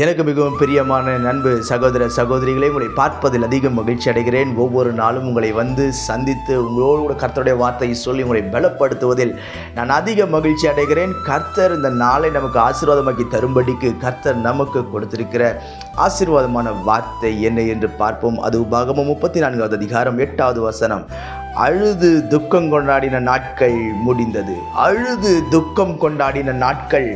எனக்கு மிகவும் பிரியமான நண்பு சகோதர சகோதரிகளை உங்களை பார்ப்பதில் அதிகம் மகிழ்ச்சி அடைகிறேன். ஒவ்வொரு நாளும் உங்களை வந்து சந்தித்து உங்களோடு கூட கர்த்தருடைய வார்த்தையை சொல்லி உங்களை பலப்படுத்துவதில் நான் அதிக மகிழ்ச்சி அடைகிறேன். கர்த்தர் இந்த நாளை நமக்கு ஆசீர்வாதமாக்கி தரும்படிக்கு கர்த்தர் நமக்கு கொடுத்திருக்கிற ஆசீர்வாதமான வார்த்தை என்ன என்று பார்ப்போம். அது உபாகமம் முப்பத்தி நான்காவது அதிகாரம் எட்டாவது வசனம். அழுது துக்கம் கொண்டாடின நாட்கள் முடிந்தது. அழுது துக்கம் கொண்டாடின நாட்கள்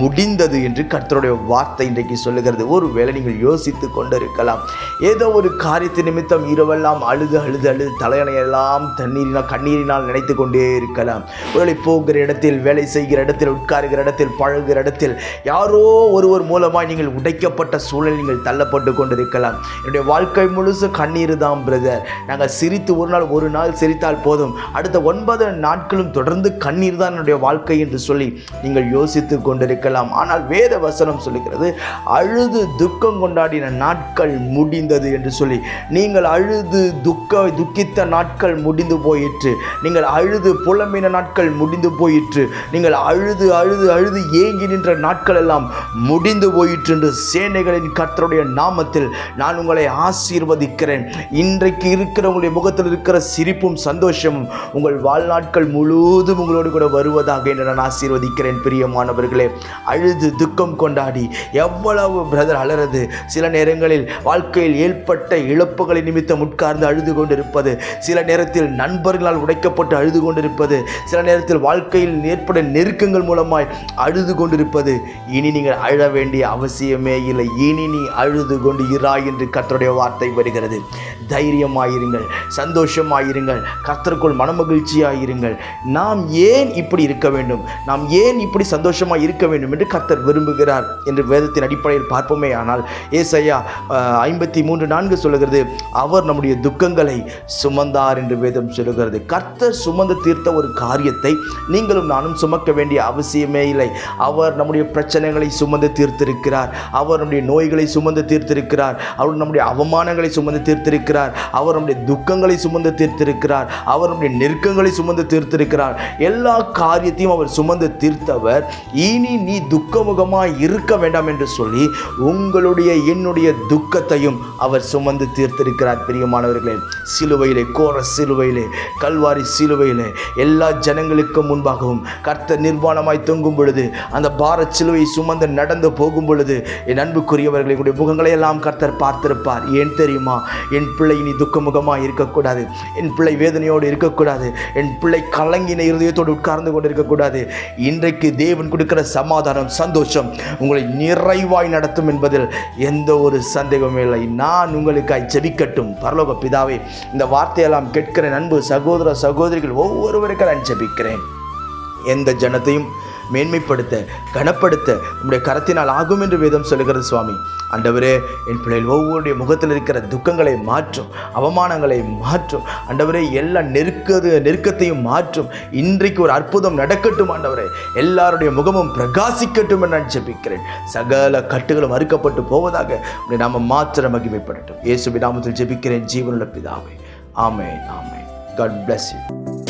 முடிந்தது என்று கர்த்தருடைய வார்த்தை இன்றைக்கு சொல்லுகிறது. ஒருவேளை நீங்கள் யோசித்து கொண்டிருக்கலாம். ஏதோ ஒரு காரியத்தை நிமித்தம் இரவெல்லாம் அழுது அழுது அழுது தலையணையெல்லாம் தண்ணீரினால் கண்ணீரினால் நினைத்து கொண்டே இருக்கலாம். ஒருவேளை போகிற இடத்தில் வேலை செய்கிற இடத்தில் உட்காருகிற இடத்தில் பழகுகிற இடத்தில் யாரோ ஒருவர் மூலமாக நீங்கள் உடைக்கப்பட்ட சூழலில் நீங்கள் தள்ளப்பட்டு கொண்டிருக்கலாம். என்னுடைய வாழ்க்கை முழுசு கண்ணீர் தான் பிரதர் நாங்கள் சிரித்து ஒரு நாள் ஒரு நாள் சிரித்தால் போதும். அடுத்த ஒன்பது நாட்களும் தொடர்ந்து கண்ணீர் தான் என்னுடைய வாழ்க்கை என்று சொல்லி நீங்கள் யோசித்து இருக்கலாம். ஆனால் வேத வசனம் சொல்லுகிறது அழுது துக்கம் கொண்டாடின நாட்கள் முடிந்தது என்று சொல்லி நீங்கள் அழுது துக்க துக்கித்த நாட்கள் முடிந்து போயிற்று. நீங்கள் அழுது புலம்பின நாட்கள் முடிந்து போயிற்று. நீங்கள் அழுது அழுது அழுது ஏங்கி நின்ற நாட்கள் எல்லாம் முடிந்து போயிற்று என்று சேனைகளின் கத்தருடைய நாமத்தில் நான் உங்களை ஆசீர்வதிக்கிறேன். இன்றைக்கு இருக்கிற உங்களுடைய முகத்தில் இருக்கிற சிரிப்பும் சந்தோஷமும் உங்கள் வாழ்நாட்கள் முழுவதும் உங்களோடு கூட வருவதாக என்று நான் ஆசீர்வதிக்கிறேன். பிரியமானவர்களே அழுது துக்கம் கொண்டாடி. எவ்வளவு பிரதர் அலறது? சில நேரங்களில் வாழ்க்கையில் ஏற்பட்ட இழப்புகளை நிமித்தம் உட்கார்ந்து அழுது கொண்டிருப்பது சில நேரத்தில் நண்பர்களால் உடைக்கப்பட்டு அழுது கொண்டிருப்பது சில நேரத்தில் வாழ்க்கையில் ஏற்பட நெருக்கங்கள் மூலமாய் அழுது கொண்டிருப்பது. இனி நீங்கள் அழ வேண்டிய அவசியமே இல்லை. இனி நீ அழுது கொண்டு இரா என்று கத்தருடைய வார்த்தை வருகிறது. தைரியமாயிருங்கள் சந்தோஷமாயிருங்கள் கத்தருக்குள் மனமகிழ்ச்சியாயிருங்கள். நாம் ஏன் இப்படி இருக்க வேண்டும்? நாம் ஏன் இப்படி சந்தோஷமாக இருக்க வேண்டும் வேண்டும் என்று கர்த்தர் விரும்புகிறார் என்று வேதத்தின் அடிப்படையில் பார்ப்போமே. ஆனால் ஏசையா ஐம்பத்தி மூன்று நான்கு சொல்லுகிறது அவர் நம்முடைய துக்கங்களை சுமந்தார் என்று வேதம் சொல்லுகிறது. கர்த்தர் சுமந்து தீர்த்த ஒரு காரியத்தை நீங்களும் நானும் சுமக்க வேண்டிய அவசியமே இல்லை. அவர் நம்முடைய பிரச்சனைகளை சுமந்து தீர்த்திருக்கிறார். அவர் நம்முடைய நோய்களை சுமந்து தீர்த்திருக்கிறார். அவர் நம்முடைய அவமானங்களை சுமந்து தீர்த்திருக்கிறார். அவர் நம்முடைய துக்கங்களை சுமந்து தீர்த்திருக்கிறார். அவர் நம்முடைய நெருக்கங்களை சுமந்து தீர்த்திருக்கிறார். எல்லா காரியத்தையும் அவர் சுமந்து தீர்த்தவர். இனி நீ துக்கமுகமாய் இருக்க வேண்டாம் என்று சொல்லி உங்களுடைய என்னுடைய துக்கத்தையும் அவர் சுமந்து தீர்த்திருக்கிறார். பிரியமானவர்களே சிலுவையிலே கோர சிலுவையிலே கல்வாரி சிலுவையிலே எல்லா ஜனங்களுக்கும் முன்பாகவும் கர்த்தர் நிர்வாணமாய் தொங்கும் பொழுது அந்த பார சிலுவை சுமந்து நடந்து போகும் பொழுது என் அன்புக்குரியவர்களை உங்களுடைய முகங்களை எல்லாம் கர்த்தர் பார்த்திருப்பார். ஏன் தெரியுமா? என் பிள்ளை நீ துக்கமுகமாக இருக்கக்கூடாது. என் பிள்ளை வேதனையோடு இருக்கக்கூடாது. என் பிள்ளை கலங்கின இருதயத்தோடு உட்கார்ந்து கொண்டு இருக்கக்கூடாது இன்றைக்கு தேவன் கொடுக்கிற சமாதானம் சந்தோஷம் உங்களை நிறைவாய் நடத்தும் என்பதில் எந்த ஒரு சந்தேகமும் இல்லை. நான் உங்களுக்காய் ஜெபிக்கட்டும். பரலோக பிதாவே இந்த வார்த்தையெல்லாம் கேட்கிற நண்பு சகோதர சகோதரிகள் ஒவ்வொருவருக்கும் நான் ஜெபிக்கிறேன். எந்த ஜனத்தையும் மேன்மைப்படுத்த கனப்படுத்த உங்களுடைய கரத்தினால் ஆகும் என்று வேதம் சொல்லுகிறது சுவாமி. அண்டவரே என் பிள்ளைகள் ஒவ்வொருடைய முகத்தில் இருக்கிற துக்கங்களை மாற்றும் அவமானங்களை மாற்றும். அண்டவரே எல்லா நெருக்கது நெருக்கத்தையும் மாற்றும். இன்றைக்கு ஒரு அற்புதம் நடக்கட்டும் ஆண்டவரே. எல்லாருடைய முகமும் பிரகாசிக்கட்டும் என்று நான் ஜெபிக்கிறேன். சகல கட்டுகளும் அறுக்கப்பட்டு போவதாக உடைய நாம மாத்திர மகிமைப்படட்டும் இயேசுபி நாமத்தில் ஜெபிக்கிறேன் ஜீவனுள்ள பிதாவே. ஆமே ஆமே காட் பிளஸ் யூ